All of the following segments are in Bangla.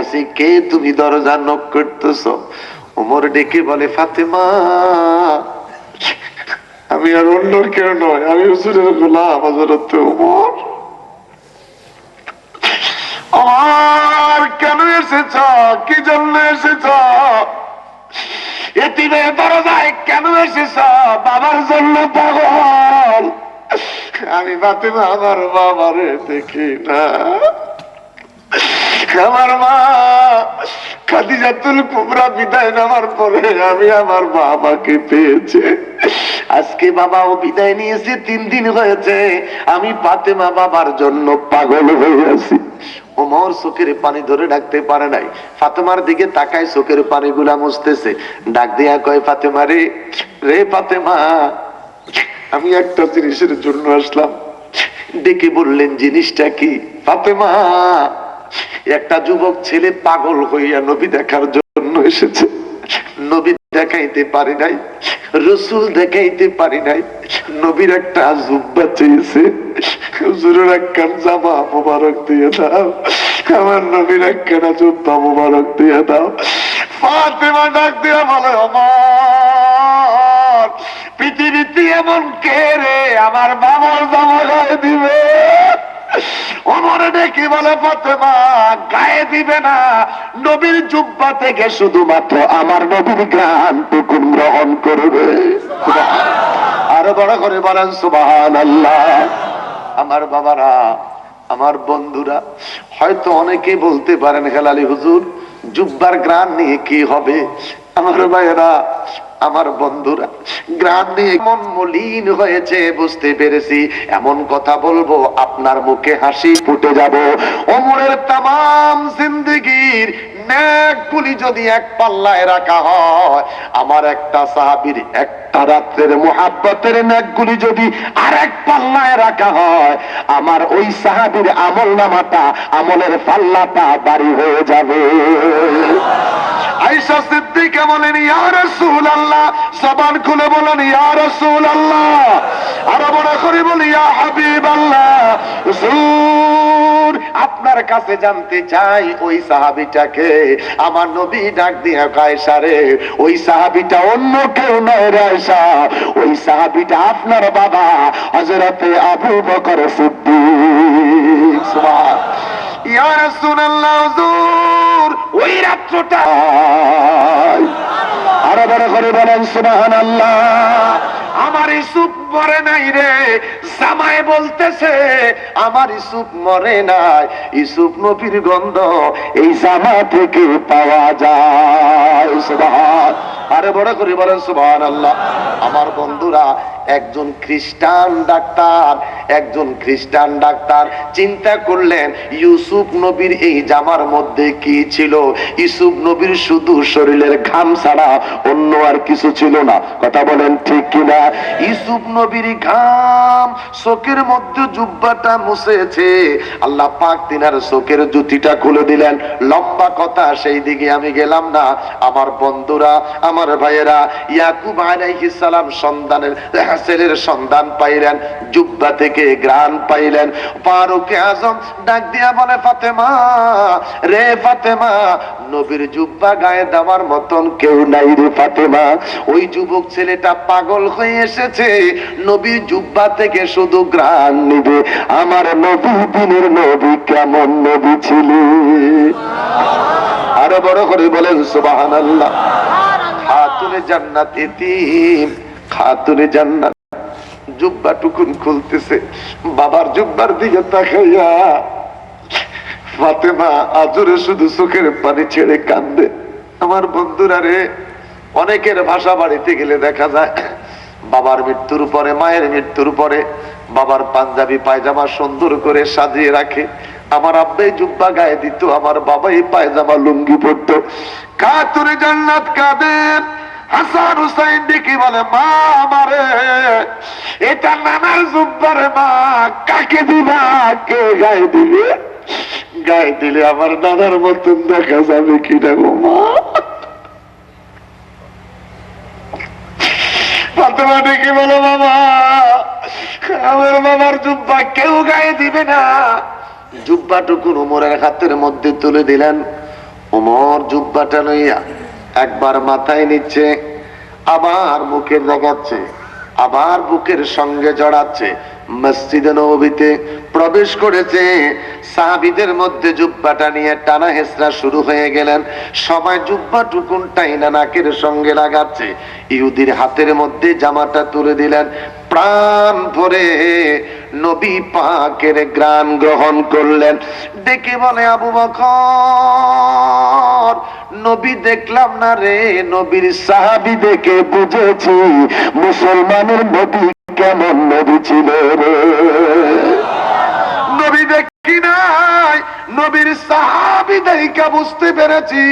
আছি কে তুমি দরজা নক করতেছ? ওমর ডেকে বলে, ফাতেমা। আমি আর অন্য কেউ নয় আমি হুজুরের গোলাম হজরত ওমর। কেন এসেছ? কি জন্য এসেছ? এতিমের দরজায় কেন এসেছ? বাবার জন্য পাগল। আমি ফাতেমা, আমার বাবারে দেখি না। আমার মা, খাদিজাতুল কুবরা বিদায় নেওয়ার পরে আমি আমার বাবাকে পেয়েছে। আজকে বাবাও বিদায় নিয়েছে, তিন দিন হয়েছে আমি পাতেমা বাবার জন্য পাগল হয়ে আছি। ওমর চোখের পানি ধরে ডাকতে পারে নাই। ফাতেমার দিকে তাকায় চোখের পানিগুলা মুছতেছে। ডাক দিয়া কয়, ফাতেমা রে রে ফাতেমা, আমি একটা জিনিসের জন্য আসলাম। ডেকে বললেন, জিনিসটা কি? ফাতেমা একটা যুবক ছেলে পাগল হইয়া নবী দেখার জন্য এসেছে। নবী দেখাইতে পারি নাই, রসুল দেখাইতে পারি নাই, নবীর একটা জুব্বা চেয়েছে। হুজুরের একখান জামা মোবারক দিয়ে দাও, আমার নবীর একখানা জুব্বা মোবারক দিয়ে দাও। ডাক দিয়া বলে আমার পৃথিবীতে এমন কে রে? আমার বাবার জামা দিবে। বলে গায়ে দিবে না। জুব্বা থেকে শুধুমাত্র আমার টুকুন গ্রহণ করবে। আরও বড় করে বলেন আল্লাহ আমার বাবারা, আমার বন্ধুরা, হয়তো অনেকেই বলতে পারেন, হেলালি হুজুর, জুব্বার গ্রান নিয়ে কি হবে? আমার ভাইয়েরা, আমার বন্ধুরা, গ্রাম নিয়ে এমন মলিন হয়েছে, বুঝতে পেরেছি। এমন কথা বলব, আপনার মুখে হাসি ফুটে যাব। অমরের তাম জিন্দগির ন্যাকগুলি যদি এক পাল্লায় রাখা হয়, আমার একটা সাহাবির একটা রাত্রের যদি পাল্লায় রাখা হয়, আমার ওই সাহাবির আমল নামাটা, আমলের পাল্লাটা বাড়ি হয়ে যাবে। আইসা বলেন, ইয়া রাসূলুল্লাহ। জবান খুলে বলেন, ইয়া রাসূলুল্লাহ। আরও বড় করে বলি, ইয়া হাবিবাল্লাহ। হুজুর আপনার কাছে জানতে চাই ওই সাহাবিটাকে। আমার নবী ডাক দিয়া কায়সা রে ওই সাহাবিটা অন্য কেউ নয় রে আয়েশা। ওই সাহাবীটা আপনার বাবা, হযরতে আবু বকর সুবহান। ইয়া রাসূলুল্লাহ, হুজুর, ওই রাত্রটা। আরও বড় করে বলেন সুবাহান আল্লাহ আমার ইসুপ মরে নাই রে। জামাই বলতেছে, আমার ইসুফ মরে নাই। ইসুপ নবীর গন্ধ এই জামা থেকে পাওয়া যায়। আরে বড় করে বলেন আল্লাহ আমার বন্ধুরা একজন খ্রিস্টান ডাক্তার, একজন খ্রিস্টান ডাক্তার। চিন্তা করলেন, ইউসুফ নবীর এই জামার মধ্যে কি ছিল? ইউসুফ নবীর শুধু শরীরের ঘাম ছাড়া অন্য আর কিছু ছিল না। কথা বলেন ঠিক কিনা? ইউসুফ নবীর ঘাম চোখের মধ্যে জুব্বাটা মুছেছে। আল্লাহ পাক তিনার চোখের জুতিটা খুলে দিলেন। লম্বা কথা, সেই দিকে আমি গেলাম না। আমার বন্ধুরা, আমার ভাইয়েরা, ইয়াকুব আলাইহিস সালাম সন্তানের ছেলের সন্ধান পাইলেন জুব্বা থেকে গ্রান পাইলেন। ফারুকে আজম ডাক দিয়া বলে ফাতেমা রে ফাতেমা নবীর জুব্বা গায়ে দেওয়ার মতন কেউ নাই রে ফাতেমা। ওই যুবক ছেলেটা পাগল হয়ে এসেছে নবীর জুব্বা থেকে শুধু গ্রান নিবে। আমার নবী দিনের নবী কেমন নবী ছিলে? আরও বড় করে বলেন সুবহানাল্লাহ। খাতুনে জান্নাত এতিম। খাতুনে জান্নাত। জুব্বা টুকুন খুলতেছে। বাবার জুব্বার দিকে তাকাইয়া ফাতেমা আজরে শুধু চোখের পানি ছেড়ে কান্দে আমার বন্ধুরা রে, অনেকের ভাষা বাড়িতে গেলে দেখা যায়, বাবার মৃত্যুর পরে, মায়ের মৃত্যুর পরে বাবার পাঞ্জাবি পায়জামা সুন্দর করে সাজিয়ে রাখে। আমার আব্বাই জুব্বা গায়ে দিত, আমার বাবাই পায়জামা লুঙ্গি পরতো। কাতুরে জান্নাত কাদের? হাসান হুসাইন দেখি বলে, মা আমারে, এটা নানার জুব্বার মা, কাকে দিবা, কে গায়ে দিবে? গায়ে দিলে আমার নানার মতন দেখা যাবে মা। ফাতেমা দেখি না। জুব্বাটুকুন উমরের হাতের মধ্যে তুলে দিলেন। ওমর জুব্বাটা লইয়া একবার মাথায় নিচ্ছে, আবার মুখে লাগাচ্ছে আবার বুকের সঙ্গে জড়াচ্ছে। মসজিদে নবীতে প্রবেশ করেছে, সাহাবিদের মধ্যে জুব্বাটা নিয়ে টানা হেসরা শুরু হয়ে গেলেন। সবাই জুব্বা টুকুন টাইনা নাকের সঙ্গে লাগাচ্ছে। ইহুদির হাতের মধ্যে জামাটা তুলে দিলেন। প্রাণ ভরে নবী পাকের গ্রাম গ্রহণ করলেন। ডেকে বলে আবু বকর নবী দেখলাম না রে, নবীর সাহাবি দেখে বুঝেছি মুসলমানের নবী কেমন নবী ছিল রে। নবী দেখি নাই নবীর সাহাবি দেখা বুঝতে পেরেছি,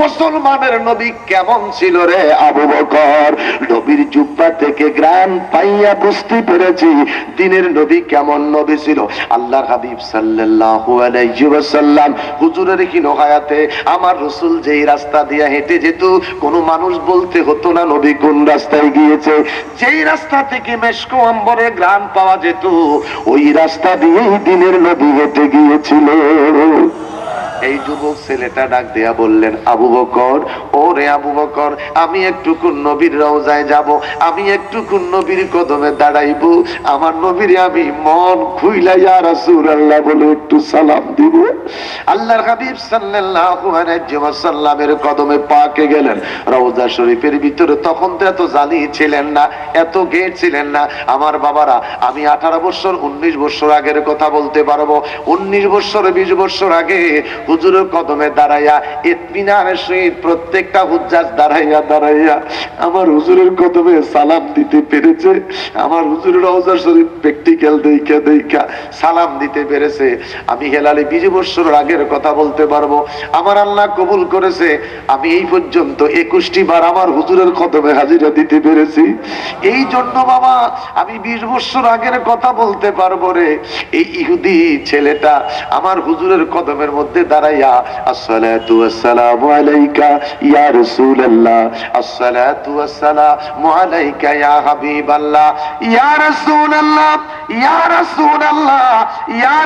মুসলমানের নবী কেমন ছিল রে আবু বকর। নবীর জুব্বা থেকে গ্রাম পাইয়া বুঝতে পেরেছি, দিনের নবী কেমন নবী ছিল। আল্লাহর হাবিব সাল্লাল্লাহু আলাইহি ওয়াসাল্লাম, হুজুরের কি হায়াতে আমার রসুল যেই রাস্তা দিয়ে হেঁটে যেত, কোনো মানুষ বলতে হতো না নবী কোন রাস্তায় গিয়েছে। যেই রাস্তা থেকে মেশকো আম্বরের গ্রাম পাওয়া যেত, ওই রাস্তা দিয়েই দিনের নবী হেঁটে গিয়েছিল। move. এই যুবক ছেলেটা ডাক দেয়া বললেন, আবু বকর ও রে আবু বকর, আমি একটু নবীর রওজায় যাব, আমি একটু নবীর কদমে দাঁড়াইব। আমার নবীর আমি মন খুইলা ইয়া রাসূলুল্লাহ বলে একটু সালাম দিব। আল্লাহর হাবিব সাল্লাল্লাহু আলাইহি ওয়াসাল্লামের কদমে পাকে গেলেন। রওজা শরীফের ভিতরে তখন তো এত জালি ছিলেন না, এত গেট ছিলেন না। আমার বাবারা, আমি আঠারো বছর, উনিশ বছর আগের কথা বলতে পারব। উনিশ বছর, বিশ বছর আগে হুজুরের কদমে দাঁড়াইয়া ইতমিনানের সহিত প্রত্যেকটা হুজ্জাজ দাঁড়াইয়া দাঁড়াইয়া আমার হুজুরের কদমে সালাম দিতে পেরেছে, আমার হুজুরের রওজা শরীফ প্র্যাকটিক্যাল দেখা দেখা সালাম দিতে পেরেছে। আমি হেলালে বিশ বছর আগের কথা বলতে পারব, আমার আল্লাহ কবুল করেছে, আমি এই পর্যন্ত একুশটি বার আমার হুজুরের কদমে হাজিরা দিতে পেরেছি। এই জন্য বাবা, আমি বিশ বৎসর আগের কথা বলতে পারব রে, এই ইহুদি ছেলেটা আমার হুজুরের কদমের মধ্যে দাঁড়াইয়া আসসালাতু ওয়াসসালামু আলাইকা ইয়া রাসূলুল্লাহ, আসসালাতু ওয়াসসালামু আলাইকা ইয়া হাবিবাল্লাহ, ইয়া রাসূলুল্লাহ ইয়া রাসূলুল্লাহ, ইয়া